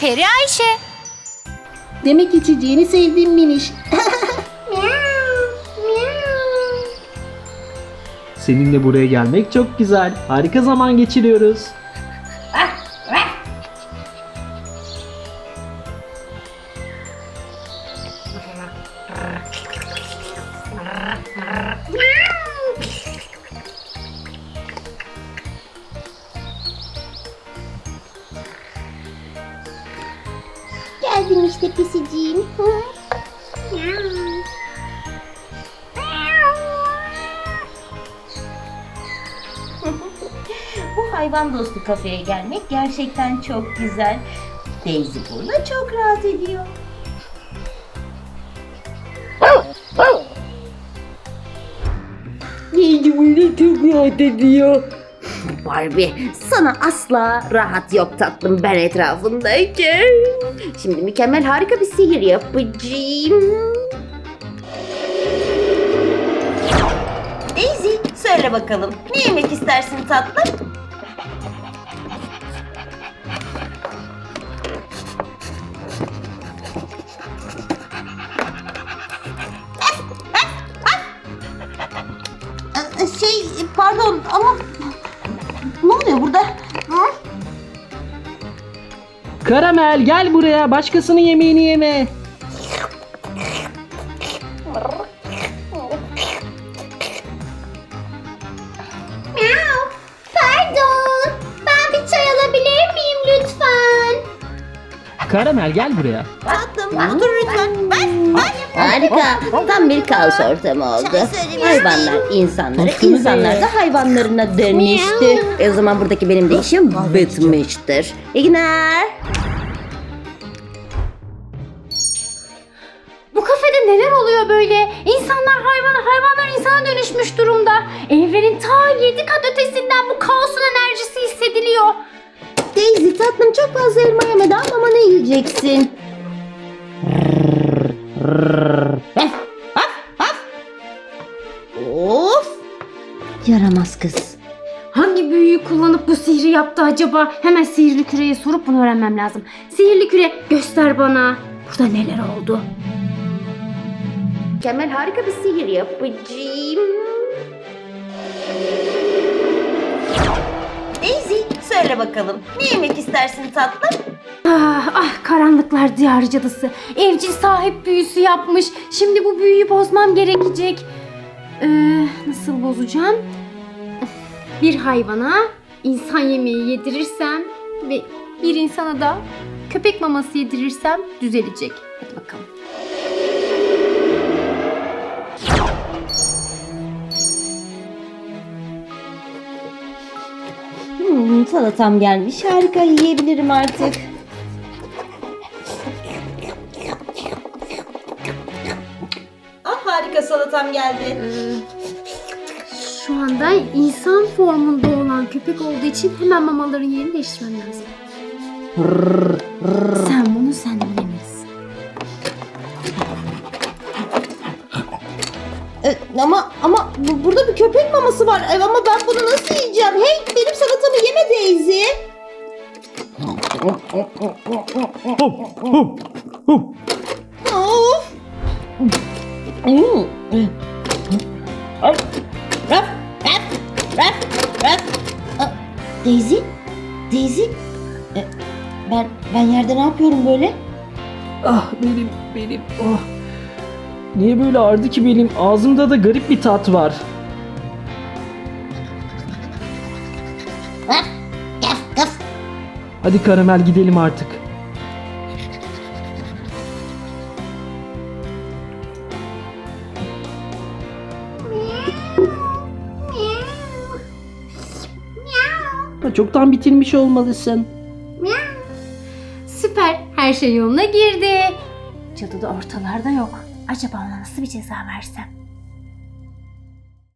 Peri Ayşe. Demek içeceğini sevdim Miniş. Seninle buraya gelmek çok güzel. Harika zaman geçiriyoruz. Geldim işte pisiciğim. Bu hayvan dostu kafeye gelmek gerçekten çok güzel. Daisy burada çok rahat ediyor. Neydi böyle çok rahat ediyor. Barbie sana asla rahat yok tatlım ben etrafındayken. Şimdi mükemmel harika bir sihir yapacağım. Daisy söyle bakalım ne yemek istersin tatlım? Şey pardon ama ne oluyor burada? Karamel gel buraya. Başkasının yemeğini yeme. Pardon. Ben bir çay alabilir miyim lütfen? Karamel gel buraya. Tatlım otur lütfen. Ben, ben Harika tam bir kaos ortamı oldu. Hayvanlar insanlara, insanlar da hayvanlarına dönüştü. E o zaman buradaki benim de işim bitmiştir. İyi günler. Bu kafede neler oluyor böyle? İnsanlar hayvana, hayvanlar insana dönüşmüş durumda. Evrenin ta yedi kat ötesinden bu kaosun enerjisi hissediliyor. Daisy tatlım çok fazla elma yemeden ama ne yiyeceksin? Of! Yaramaz kız. Hangi büyüyü kullanıp bu sihri yaptı acaba? Hemen sihirli küreye sorup bunu öğrenmem lazım. Sihirli küre göster bana. Burada neler oldu? Mükemmel harika bir sihir yapacağım. Söyle bakalım ne yemek istersin tatlım? Ah, ah karanlıklar diyarı cadısı. Evcil sahip büyüsü yapmış. Şimdi bu büyüyü bozmam gerekecek. Ee, nasıl bozacağım? Bir hayvana insan yemeği yedirirsem ve bir insana da köpek maması yedirirsem düzelecek. Hadi bakalım. Hmm, salatam gelmiş. Harika yiyebilirim artık. Ah harika salatam geldi. Şu anda insan formunda olan köpek olduğu için hemen mamaların yerini değiştirmem lazım. sen bunu sen bilemezsin. E, ama ama bu- burada bir köpek maması var. E, ama ben bunu nasıl yiyeceğim? Hey benim salatamı yeme Daisy. Of. Raf, raf, raf, raf. Daisy, Daisy. Ben ben yerde ne yapıyorum böyle? Ah benim benim. Oh. Niye böyle ağrıdı ki benim? Ağzımda da garip bir tat var. Hadi Karamel gidelim artık. Ha, Çoktan bitirmiş olmalısın. Süper. Her şey yoluna girdi. Cadı da ortalarda yok. Acaba ona nasıl bir ceza versem?